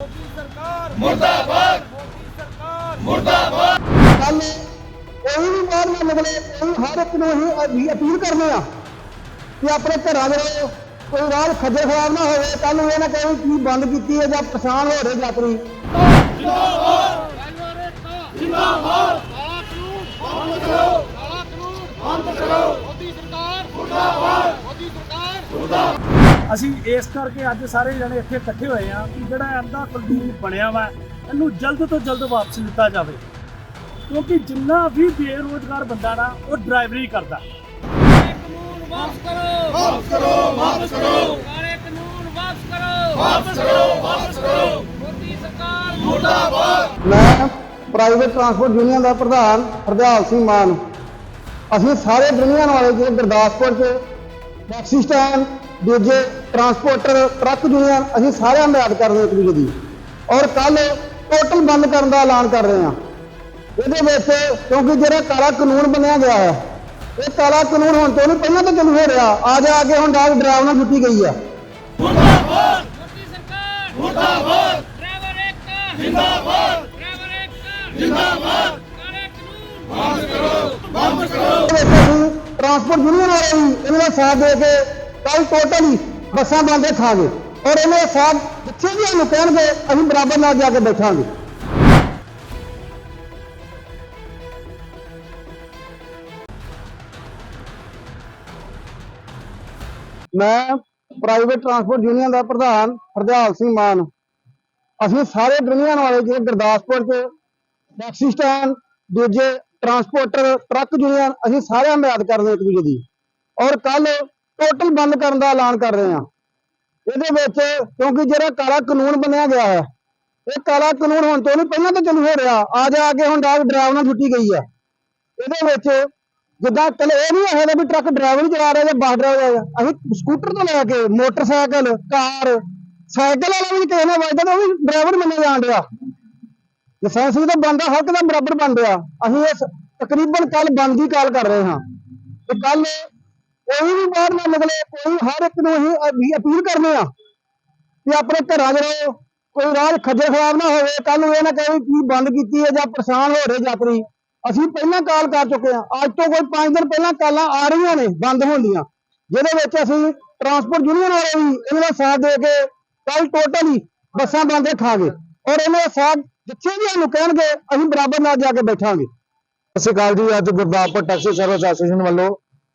ਮੋਦੀ ਸਰਕਾਰ ਮੁਰਦਾਬਾਦ। ਮੋਦੀ ਸਰਕਾਰ ਕੱਲ ਕੋਈ ਵੀ ਬਾਹਰ ਨਾ ਨਿਕਲੇ ਕੋਈ ਹਰ ਇੱਕ ਨੂੰ ਅਸੀਂ ਅਪੀ- ਅਪੀਲ ਕਰਨੇ ਆ ਕਿ ਆਪਣੇ ਘਰਾਂ ਦੇ ਰਹੋ ਕੋਈ ਰਾਹ ਖੱਜਲ ਖਰਾਬ ਨਾ ਹੋਵੇ। ਕੱਲ ਨੂੰ ਇਹ ਨਾ ਕਹੇ ਕੀ ਬੰਦ ਕੀਤੀ ਹੈ ਜਾਂ ਪਛਾਣ ਹੋ ਰਹੇ ਯਾਤਰੀ। ਅਸੀਂ ਇਸ ਕਰਕੇ ਅੱਜ ਸਾਰੇ ਜਣੇ ਇੱਥੇ ਇਕੱਠੇ ਹੋਏ ਆ ਕਿ ਜਿਹੜਾ ਅੱਧਾ ਕਾਨੂੰਨ ਬਣਿਆ ਵਾ, ਇਹਨੂੰ ਜਲਦ ਤੋਂ ਜਲਦ ਵਾਪਸ ਲਿੱਤਾ ਜਾਵੇ। ਕਿਉਂਕਿ ਜਿੰਨਾ ਵੀ ਬੇਰੋਜ਼ਗਾਰ ਬੰਦਾ ਨਾ, ਉਹ ਡਰਾਈਵਰੀ ਕਰਦਾ। ਕਾਨੂੰਨ ਵਾਪਸ ਕਰੋ ਵਾਪਸ ਕਰੋ ਵਾਪਸ ਕਰੋ ਕਾਲੇ ਕਾਨੂੰਨ ਵਾਪਸ ਕਰੋ ਵਾਪਸ ਕਰੋ ਵਾਪਸ ਕਰੋ ਮੋਦੀ ਸਰਕਾਰ ਮੈਂ ਪ੍ਰਾਈਵੇਟ ਟਰਾਂਸਪੋਰਟ ਯੂਨੀਅਨ ਦਾ ਪ੍ਰਧਾਨ ਹਰਦਿਆਲ ਸਿੰਘ ਮਾਨ। ਅਸੀਂ ਸਾਰੇ ਦੁਨੀਆ ਵਾਲੇ ਜਿਹੜੇ ਗੁਰਦਾਸਪੁਰ 'ਚ ਟੈਕਸੀ ਸਟੈਂਡ ਦੂਜੇ ਟਰਾਂਸਪੋਰਟਰ ਟਰੱਕ ਯੂਨੀਅਨ ਅਸੀਂ ਸਾਰਿਆਂ ਯਾਦ ਕਰਦੇ ਹਾਂ ਇੱਕ ਦੂਜੇ ਦੀ। ਔਰ ਕੱਲ ਟੋਟਲ ਬੰਦ ਕਰਨ ਦਾ ਐਲਾਨ ਕਰ ਰਹੇ ਹਾਂ। ਇਹਦੇ ਵਿੱਚ ਕਿਉਂਕਿ ਜਿਹੜਾ ਕਾਲਾ ਕਾਨੂੰਨ ਬਣਿਆ ਗਿਆ ਹੈ ਇਹ ਕਾਲਾ ਕਾਨੂੰਨ ਹੁਣ ਤੋਂ ਨਹੀਂ ਪਹਿਲਾਂ ਤਾਂ ਚਾਲੂ ਹੋ ਰਿਹਾ। ਆ ਜਾ ਕੇ ਹੁਣ ਡਾਕ ਡਰਾਈਵਰ ਨਾਲ ਛੁੱਟੀ ਗਈ ਆ। ਸਰਕਾਰ ਮੁਰਦਾਬਾਦ! ਡਰਾਈਵਰ ਜਿੰਦਾਬਾਦ ਡਰਾਈਵਰ ਜਿੰਦਾਬਾਦ ਅਸੀਂ ਟਰਾਂਸਪੋਰਟ ਯੂਨੀਅਨ ਵਾਲੇ ਵੀ ਇਹਨਾਂ ਦਾ ਸਾਥ ਦੇ ਕੇ ਕੱਲ ਟੋਟਲੀ ਬੱਸਾਂ ਬੰਦ ਰੱਖਾਂਗੇ ਔਰ ਇਹਨਾਂ ਦਾ ਜਿੱਥੇ ਵੀ ਸਾਨੂੰ ਕਹਿਣਗੇ, ਅਸੀਂ ਬਰਾਬਰ ਨਾਲ ਜਾ ਕੇ ਬੈਠਾਂਗੇ। ਮੈਂ ਪ੍ਰਾਈਵੇਟ ਟਰਾਂਸਪੋਰਟ ਯੂਨੀਅਨ ਦਾ ਪ੍ਰਧਾਨ ਹਰਦਿਆਲ ਸਿੰਘ ਮਾਨ। ਅਸੀਂ ਸਾਰੇ ਦੁਨੀਆ ਵਾਲੇ ਜਿਹੜੇ ਗੁਰਦਾਸਪੁਰ 'ਚ ਟੈਕਸੀ ਸਟੈਂਡ ਦੂਜੇ ਟਰਾਂਸਪੋਰਟਰ ਟਰੱਕ ਯੂਨੀਅਨ ਅਸੀਂ ਸਾਰਿਆਂ ਨੂੰ ਯਾਦ ਕਰਦੇ ਇੱਕ ਦੂਜੇ ਦੀ। ਔਰ ਕੱਲ ਟੋਟਲ ਬੰਦ ਕਰਨ ਦਾ ਐਲਾਨ ਕਰ ਰਹੇ ਹਾਂ। ਇਹਦੇ ਵਿੱਚ ਕਿਉਂਕਿ ਜਿਹੜਾ ਕਾਲਾ ਕਾਨੂੰਨ ਬਣਿਆ ਗਿਆ ਹੈ, ਇਹ ਕਾਲਾ ਕਾਨੂੰਨ ਹੁਣ ਤੋਂ ਨਹੀਂ, ਪਹਿਲਾਂ ਤਾਂ ਚਾਲੂ ਹੋ ਰਿਹਾ। ਆ ਜਾ ਕੇ ਹੁਣ ਡਾਕ ਡਰਾਈਵਰ ਨਾਲ ਛੁੱਟੀ ਗਈ ਹੈ। ਇਹਦੇ ਵਿੱਚ ਜਿੱਦਾਂ ਕੱਲ ਇਹ ਨਹੀਂ ਹੈਗਾ ਵੀ ਟਰੱਕ ਡਰਾਈਵਰ ਹੀ ਚਲਾ ਰਿਹਾ ਜਾਂ ਬੱਸ ਡਰਾਈਵਰ ਅਸੀਂ ਸਕੂਟਰ ਤੋਂ ਲੈ ਕੇ ਮੋਟਰਸਾਈਕਲ, ਕਾਰ, ਸਾਈਕਲ ਵਾਲਾ ਵੀ ਕਿਸੇ ਨਾਲ ਵੱਜਦਾ ਤਾਂ ਉਹ ਵੀ ਡਰਾਈਵਰ ਮੰਨਿਆ ਜਾਣ ਡਿਆ। ਲਾਇਸੈਂਸ ਵੀ ਤਾਂ ਬੰਦਾ ਹੱਕ ਦਾ ਬਰਾਬਰ ਬਣ ਰਿਹਾ। ਅਸੀਂ ਇਸ ਤਕਰੀਬਨ ਕੱਲ ਬੰਦ ਦੀ ਕਾਲ ਕਰ ਰਹੇ ਹਾਂ। ਤੇ ਕੱਲ ਕੋਈ ਵੀ ਬਾਹਰ ਨਾ ਨਿਕਲੇ, ਕੋਈ ਹਰ ਇੱਕ ਨੂੰ ਅਸੀਂ ਅਪੀਲ ਕਰਨੇ ਆ ਕਿ ਆਪਣੇ ਘਰਾਂ 'ਚ ਰਹੋ ਕੋਈ ਰਾਹ ਖੱਜਲ ਖਰਾਬ ਨਾ ਹੋਵੇ। ਕੱਲ ਨੂੰ ਇਹ ਨਾ ਕਹੇ ਕੀ ਬੰਦ ਕੀਤੀ ਹੈ ਜਾਂ ਪਰੇਸ਼ਾਨ ਹੋ ਰਹੇ ਯਾਤਰੀ ਅਸੀਂ ਪਹਿਲਾਂ ਕਾਲ ਕਰ ਚੁੱਕੇ ਹਾਂ। ਅੱਜ ਤੋਂ ਕੋਈ 5 ਦਿਨ ਪਹਿਲਾਂ ਕਾਲਾਂ ਆ ਰਹੀਆਂ ਨੇ, ਬੰਦ ਹੋਣ ਦੀਆਂ। ਜਿਹਦੇ ਵਿੱਚ ਅਸੀਂ ਟਰਾਂਸਪੋਰਟ ਯੂਨੀਅਨ ਵਾਲੇ ਵੀ ਇਹਨਾਂ ਦਾ ਸਾਥ ਦੇ ਕੇ ਕੱਲ ਟੋਟਲੀ ਬੱਸਾਂ ਬੰਦ ਰੱਖਾਂਗੇ। ਔਰ ਇਹਨਾਂ ਦਾ ਸਾਥ ਜਿੱਥੇ ਵੀ ਸਾਨੂੰ ਕਹਿਣਗੇ, ਅਸੀਂ ਬਰਾਬਰ ਨਾਲ ਜਾ ਕੇ ਬੈਠਾਂਗੇ। ਸਤਿ ਸ਼੍ਰੀ ਅਕਾਲ ਜੀ। ਅੱਜ ਗੁਰਦਾਸਪੁਰ ਟੈਕਸੀ ਸਰਵਿਸ ਐਸੋਸੀਏਸ਼ਨ ਵੱਲੋਂ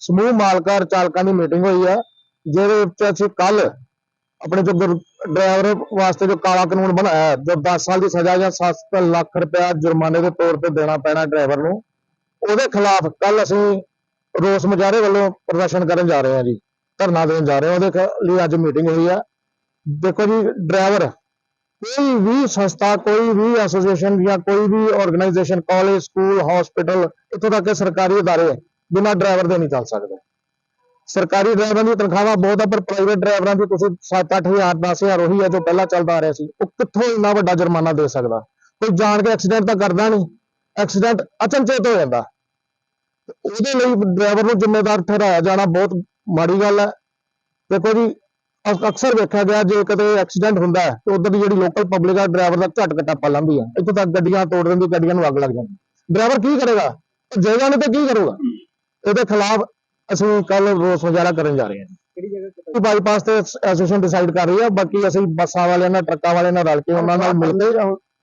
ਸਮੂਹ ਮਾਲਕਾਂ ਔਰ ਚਾਲਕਾਂ ਦੀ ਮੀਟਿੰਗ ਹੋਈ ਹੈ ਜਿਹਦੇ ਵਿੱਚ ਅਸੀਂ ਕੱਲ ਆਪਣੇ ਜੋ ਡਰਾਈਵਰ ਵਾਸਤੇ ਜੋ ਕਾਲਾ ਕਾਨੂੰਨ ਬਣਾਇਆ ਹੈ, ਜੋ 10 ਸਾਲ ਦੀ ਸਜ਼ਾ ਜਾਂ 7 ਲੱਖ ਰੁਪਇਆ ਜੁਰਮਾਨੇ ਦੇ ਤੌਰ ਤੇ ਦੇਣਾ ਪੈਣਾ ਡਰਾਈਵਰ ਨੂੰ ਉਹਦੇ ਖਿਲਾਫ ਕੱਲ ਅਸੀਂ ਰੋਸ ਮੁਜ਼ਾਹਰੇ ਵੱਲੋਂ ਪ੍ਰਦਰਸ਼ਨ ਕਰਨ ਜਾ ਰਹੇ ਹਾਂ ਜੀ ਧਰਨਾ ਦੇਣ ਜਾ ਰਹੇ ਹਾਂ ਉਹਦੇ ਲਈ ਅੱਜ ਮੀਟਿੰਗ ਹੋਈ ਹੈ। ਦੇਖੋ ਜੀ ਡਰਾਈਵਰ ਕੋਈ ਵੀ ਸੰਸਥਾ ਕੋਈ ਵੀ ਐਸੋਸੀਏਸ਼ਨ ਜਾਂ ਕੋਈ ਵੀ ਆਰਗੇਨਾਈਜੇਸ਼ਨ ਕਾਲਜ ਸਕੂਲ ਹਸਪੀਟਲ ਇੱਥੋਂ ਤੱਕ ਸਰਕਾਰੀ ਅਦਾਰੇ ਬਿਨਾਂ ਡਰਾਈਵਰ ਦੇ ਨਹੀਂ ਚੱਲ ਸਕਦੇ। ਸਰਕਾਰੀ ਡਰਾਈਵਰਾਂ ਦੀ ਤਨਖਾਹਾਂ ਬਹੁਤ ਆ, ਪਰ ਪ੍ਰਾਈਵੇਟ ਡਰਾਈਵਰਾਂ ਦੀ ਤੁਸੀਂ 7-8000 10000 ਉਹੀ ਹੈ ਜੋ ਪਹਿਲਾਂ ਚੱਲਦਾ ਆ ਰਿਹਾ ਸੀ, ਉਹ ਕਿੱਥੋਂ ਇੰਨਾ ਵੱਡਾ ਜੁਰਮਾਨਾ ਦੇ ਸਕਦਾ? ਕੋਈ ਜਾਣ ਕੇ ਐਕਸੀਡੈਂਟ ਤਾਂ ਕਰਦਾ ਨਹੀਂ ਐਕਸੀਡੈਂਟ ਅਚਨਚੇਤ ਹੋ ਜਾਂਦਾ। ਉਹਦੇ ਲਈ ਡਰਾਈਵਰ ਨੂੰ ਜ਼ਿੰਮੇਵਾਰ ਠਹਿਰਾਇਆ ਜਾਣਾ ਬਹੁਤ ਮਾੜੀ ਗੱਲ ਹੈ ਦੇਖੋ ਜੀ ਅਕਸਰ ਵੇਖਿਆ ਗਿਆ, ਜੇ ਕਦੇ ਐਕਸੀਡੈਂਟ ਹੁੰਦਾ ਹੈ, ਤੇ ਉਧਰ ਦੀ ਜਿਹੜੀ ਲੋਕਲ ਪਬਲਿਕ ਆ ਡਰਾਈਵਰ ਦਾ ਝਟ ਕਟਾਪਾ ਲਾਂਦੀ ਆ। ਇੱਥੇ ਤੱਕ ਗੱਡੀਆਂ ਤੋੜ ਦਿੰਦੀ, ਗੱਡੀਆਂ ਨੂੰ ਅੱਗ ਲੱਗ ਜਾਂਦੀ। ਡਰਾਈਵਰ ਕੀ ਕਰੇਗਾ? ਜੇਗਾ ਨਹੀਂ ਤੇ ਕੀ ਕਰੂਗਾ? ਇਹਦੇ ਖਿਲਾਫ ਅਸੀਂ ਕੱਲ ਰੋਸ ਮੁਜ਼ਾਹਰਾ ਕਰਨ ਜਾ ਰਹੇ ਹਾਂ। ਕਿਹੜੀ ਜਗ੍ਹਾ ਬਾਈਪਾਸ ਤੇ ਐਸੋਸੀਏਸ਼ਨ ਡਿਸਾਈਡ ਕਰ ਰਹੀ ਹੈ ਬਾਕੀ ਅਸੀਂ ਬੱਸਾਂ ਵਾਲਿਆਂ ਨਾਲ ਟਰੱਕਾਂ ਵਾਲਿਆਂ ਨਾਲ ਰਲ ਕੇ ਉਹਨਾਂ ਨਾਲ ਮਿਲ ਕੇ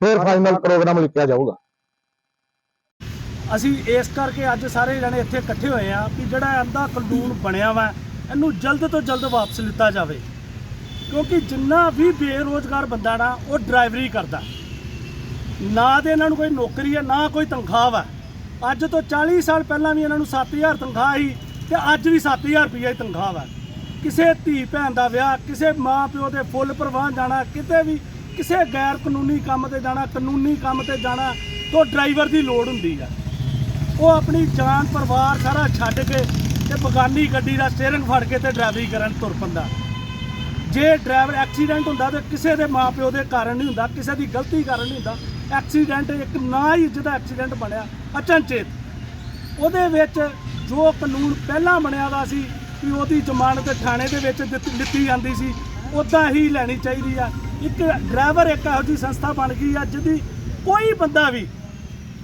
ਫਿਰ ਫਾਈਨਲ ਪ੍ਰੋਗਰਾਮ ਲਿਖਿਆ ਜਾਊਗਾ। ਅਸੀਂ ਇਸ ਕਰਕੇ ਅੱਜ ਸਾਰੇ ਜਣੇ ਇੱਥੇ ਇਕੱਠੇ ਹੋਏ ਆ ਕਿ ਜਿਹੜਾ ਅੱਧਾ ਕਾਨੂੰਨ ਬਣਿਆ ਵਾ ਇਹਨੂੰ ਜਲਦ ਤੋਂ ਜਲਦ ਵਾਪਸ ਲਿੱਤਾ ਜਾਵੇ। ਕਿਉਂਕਿ ਜਿੰਨਾ ਵੀ ਬੇਰੋਜ਼ਗਾਰ ਬੰਦਾ ਨਾ ਉਹ ਡਰਾਈਵਰੀ ਕਰਦਾ। ਨਾ ਤੇ ਇਹਨਾਂ ਨੂੰ ਕੋਈ ਨੌਕਰੀ ਹੈ ਨਾ ਕੋਈ ਤਨਖਾਹ ਵਾ। ਅੱਜ ਤੋਂ 40 ਸਾਲ ਪਹਿਲਾਂ ਵੀ ਇਹਨਾਂ ਨੂੰ 7000 ਤਨਖਾਹ ਸੀ ਤੇ ਅੱਜ ਵੀ 7000 ਰੁਪਈਆ ਹੀ ਤਨਖਾਹ ਵਾ। ਕਿਸੇ ਧੀ ਭੈਣ ਦਾ ਵਿਆਹ, ਕਿਸੇ ਮਾਂ ਪਿਓ ਦੇ ਫੁੱਲ ਪ੍ਰਵਾਹ ਜਾਣਾ, ਕਿਤੇ ਵੀ ਕਿਸੇ ਗੈਰ ਕਾਨੂੰਨੀ ਕੰਮ ਤੇ ਜਾਣਾ, ਕਾਨੂੰਨੀ ਕੰਮ ਤੇ ਜਾਣਾ, ਤੋਂ ਡਰਾਈਵਰ ਦੀ ਲੋੜ ਹੁੰਦੀ ਆ। ਉਹ ਆਪਣੀ ਜਾਨ, ਪਰਿਵਾਰ ਸਾਰਾ ਛੱਡ ਕੇ ਤੇ ਬਗਾਨੀ ਗੱਡੀ ਦਾ ਸਟੀਅਰਿੰਗ ਫੜ ਕੇ ਤੇ ਡਰਾਈਵਰੀ ਕਰਨ ਤੁਰ ਪੰਦਾ। ਜੇ ਡਰਾਈਵਰ ਐਕਸੀਡੈਂਟ ਹੁੰਦਾ ਤੇ ਕਿਸੇ ਦੇ ਮਾਪਿਓ ਦੇ ਕਾਰਨ ਨਹੀਂ ਹੁੰਦਾ, ਕਿਸੇ ਦੀ ਗਲਤੀ ਕਾਰਨ ਨਹੀਂ ਹੁੰਦਾ ਐਕਸੀਡੈਂਟ, ਇੱਕ ਨਾ ਹੀ ਜਿਹਦਾ ਐਕਸੀਡੈਂਟ ਬਣਿਆ, ਅਚਨਚੇਤ। ਉਹਦੇ ਵਿੱਚ ਜੋ ਕਾਨੂੰਨ ਪਹਿਲਾਂ ਬਣਿਆ ਦਾ ਸੀ ਕਿ ਉਹਦੀ ਜ਼ਮਾਨਤ ਥਾਣੇ ਦੇ ਵਿੱਚ ਦਿੱਤੀ ਜਾਂਦੀ ਸੀ, ਉਦਾਂ ਹੀ ਲੈਣੀ ਚਾਹੀਦੀ ਆ। ਇੱਕ ਡਰਾਈਵਰ ਇੱਕ ਇਹੋ ਜਿਹੀ ਸੰਸਥਾ ਬਣ ਗਈ ਆ ਜਿਹਦੀ ਕੋਈ ਬੰਦਾ ਵੀ,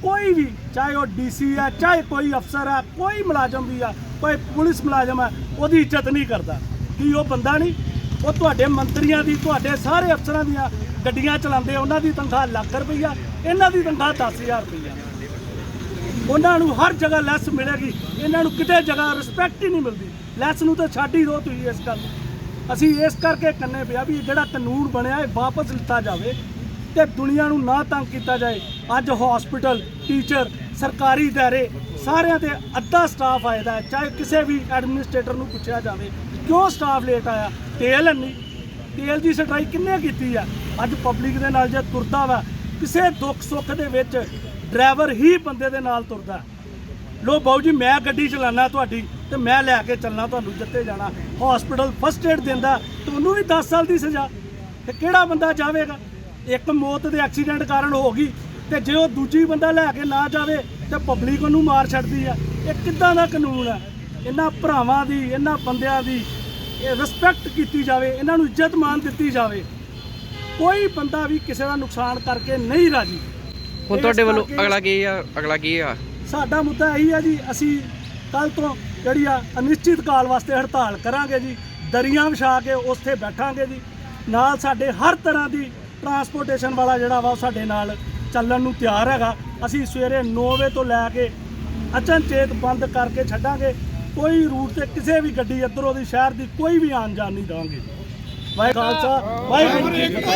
ਕੋਈ ਵੀ, ਚਾਹੇ ਉਹ ਡੀਸੀ ਆ, ਚਾਹੇ ਕੋਈ ਅਫਸਰ ਆ, ਕੋਈ ਮੁਲਾਜ਼ਮ ਵੀ ਆ, ਕੋਈ ਪੁਲਿਸ ਮੁਲਾਜ਼ਮ ਆ, ਉਹਦੀ ਇੱਜ਼ਤ ਨਹੀਂ ਕਰਦਾ। ਕਿ ਉਹ ਬੰਦਾ ਨਹੀਂ? ਉਹ ਤੁਹਾਡੇ ਮੰਤਰੀਆਂ ਦੀ, ਤੁਹਾਡੇ ਸਾਰੇ ਅਫਸਰਾਂ ਦੀਆਂ ਗੱਡੀਆਂ ਚਲਾਉਂਦੇ ਉਹਨਾਂ ਦੀ ਤਨਖਾਹ ਲੱਖ ਰੁਪਈਆ, ਇਹਨਾਂ ਦੀ ਤਨਖਾਹ 10000 ਰੁਪਈਆ। ਉਹਨਾਂ ਨੂੰ ਹਰ ਜਗ੍ਹਾ ਲੈਸ ਮਿਲੇਗੀ, ਇਹਨਾਂ ਨੂੰ ਕਿਤੇ ਜਗ੍ਹਾ ਰਿਸਪੈਕਟ ਹੀ ਨਹੀਂ ਮਿਲਦੀ। ਲੈਸ ਨੂੰ ਤਾਂ ਛੱਡ ਹੀ ਦੋ ਤੁਸੀਂ ਇਸ ਗੱਲ ਨੂੰ। ਅਸੀਂ ਇਸ ਕਰਕੇ ਕੰਨੇ ਪਿਆ ਵੀ ਜਿਹੜਾ ਕਾਨੂੰਨ ਬਣਿਆ, ਇਹ ਵਾਪਸ ਲਿੱਤਾ ਜਾਵੇ ਤੇ ਦੁਨੀਆ ਨੂੰ ਨਾ ਤੰਗ ਕੀਤਾ ਜਾਏ। ਅੱਜ ਹਸਪੀਟਲ ਟੀਚਰ ਸਰਕਾਰੀ ਦਾਇਰੇ, ਸਾਰਿਆਂ ਤੇ ਅੱਧਾ ਸਟਾਫ ਆਇਦਾ ਹੈ। ਚਾਹੇ ਕਿਸੇ ਵੀ ਐਡਮਿਨਿਸਟ੍ਰੇਟਰ ਨੂੰ ਪੁੱਛਿਆ ਜਾਵੇ, ਕਿਉਂ ਸਟਾਫ ਲੇਟ ਆਇਆ? ਤੇਲ ਨਹੀਂ ਤੇਲ ਦੀ ਸਟਾਈ ਕਿੰਨੇ ਕੀਤੀ ਆ? ਅੱਜ ਪਬਲਿਕ ਦੇ ਨਾਲ ਜੇ ਤੁਰਦਾ ਵਾ, ਕਿਸੇ ਦੁੱਖ ਸੁੱਖ ਦੇ ਵਿੱਚ ਡਰਾਈਵਰ ਹੀ ਬੰਦੇ ਦੇ ਨਾਲ ਤੁਰਦਾ। ਲੋ ਬਾਊ ਜੀ, ਮੈਂ ਗੱਡੀ ਚਲਾਨਾ ਤੁਹਾਡੀ ਤੇ ਮੈਂ ਲੈ ਕੇ ਚੱਲਣਾ ਤੁਹਾਨੂੰ ਜਿੱਥੇ ਜਾਣਾ। ਹਸਪੀਟਲ ਫਸਟ ਏਡ ਦਿੰਦਾ, ਤੁਹਾਨੂੰ ਵੀ 10 ਸਾਲ ਦੀ ਸਜ਼ਾ। ਤੇ ਕਿਹੜਾ ਬੰਦਾ ਜਾਵੇਗਾ? ਇੱਕ ਮੌਤ ਦੇ ਐਕਸੀਡੈਂਟ ਕਾਰਨ ਹੋ ਗਈ ਤੇ ਜੇ ਉਹ ਦੂਜੀ ਬੰਦਾ ਲੈ ਕੇ ਨਾ ਜਾਵੇ ਤੇ ਪਬਲਿਕ ਉਹਨੂੰ ਮਾਰ ਛੱਡਦੀ ਆ। ਇਹ ਕਿੱਦਾਂ ਦਾ ਕਾਨੂੰਨ ਹੈ ਇਹਨਾਂ ਭਰਾਵਾਂ ਦੀ, ਇਹਨਾਂ ਬੰਦਿਆਂ ਦੀ ਰਿਸਪੈਕਟ ਕੀਤੀ ਜਾਵੇ ਇਹਨਾਂ ਨੂੰ ਇੱਜ਼ਤ ਮਾਨ ਦਿੱਤੀ ਜਾਵੇ। ਕੋਈ ਬੰਦਾ ਵੀ ਕਿਸੇ ਦਾ ਨੁਕਸਾਨ ਕਰਕੇ ਨਹੀਂ ਰਾਜੀ। ਹੁਣ ਤੁਹਾਡੇ ਵੱਲੋਂ ਅਗਲਾ ਕੀ ਆ ਅਗਲਾ ਕੀ ਆ? ਸਾਡਾ ਮੁੱਦਾ ਇਹੀ ਹੈ ਜੀ ਅਸੀਂ ਕੱਲ ਤੋਂ ਜਿਹੜੀ ਆ ਅਨਿਸ਼ਚਿਤ ਕਾਲ ਵਾਸਤੇ ਹੜਤਾਲ ਕਰਾਂਗੇ ਜੀ ਦਰੀਆਂ ਵਿਛਾ ਕੇ ਉੱਥੇ ਬੈਠਾਂਗੇ ਜੀ। ਨਾਲ ਸਾਡੇ ਹਰ ਤਰ੍ਹਾਂ ਦੀ ਟਰਾਂਸਪੋਰਟੇਸ਼ਨ ਵਾਲਾ ਜਿਹੜਾ ਵਾ ਉਹ ਸਾਡੇ ਨਾਲ ਚੱਲਣ ਨੂੰ ਤਿਆਰ ਹੈਗਾ। ਅਸੀਂ ਸਵੇਰੇ 9 ਵਜੇ ਤੋਂ ਲੈ ਕੇ ਅਚਨਚੇਤ ਬੰਦ ਕਰਕੇ ਛੱਡਾਂਗੇ। ਕੋਈ ਰੂਟ ਤੇ ਕਿਸੇ ਵੀ ਗੱਡੀ ਇੱਧਰੋਂ ਦੀ ਸ਼ਹਿਰ ਦੀ ਕੋਈ ਵੀ ਆਉਣ ਜਾਣ ਨਹੀਂ ਦੇਵਾਂਗੇ। ਵਾਹਿਗੁਰੂ ਖਾਲਸਾ, ਵਾਹਿਗੁਰੂ ਜੀ ਕੀ ਫਤਿਹ।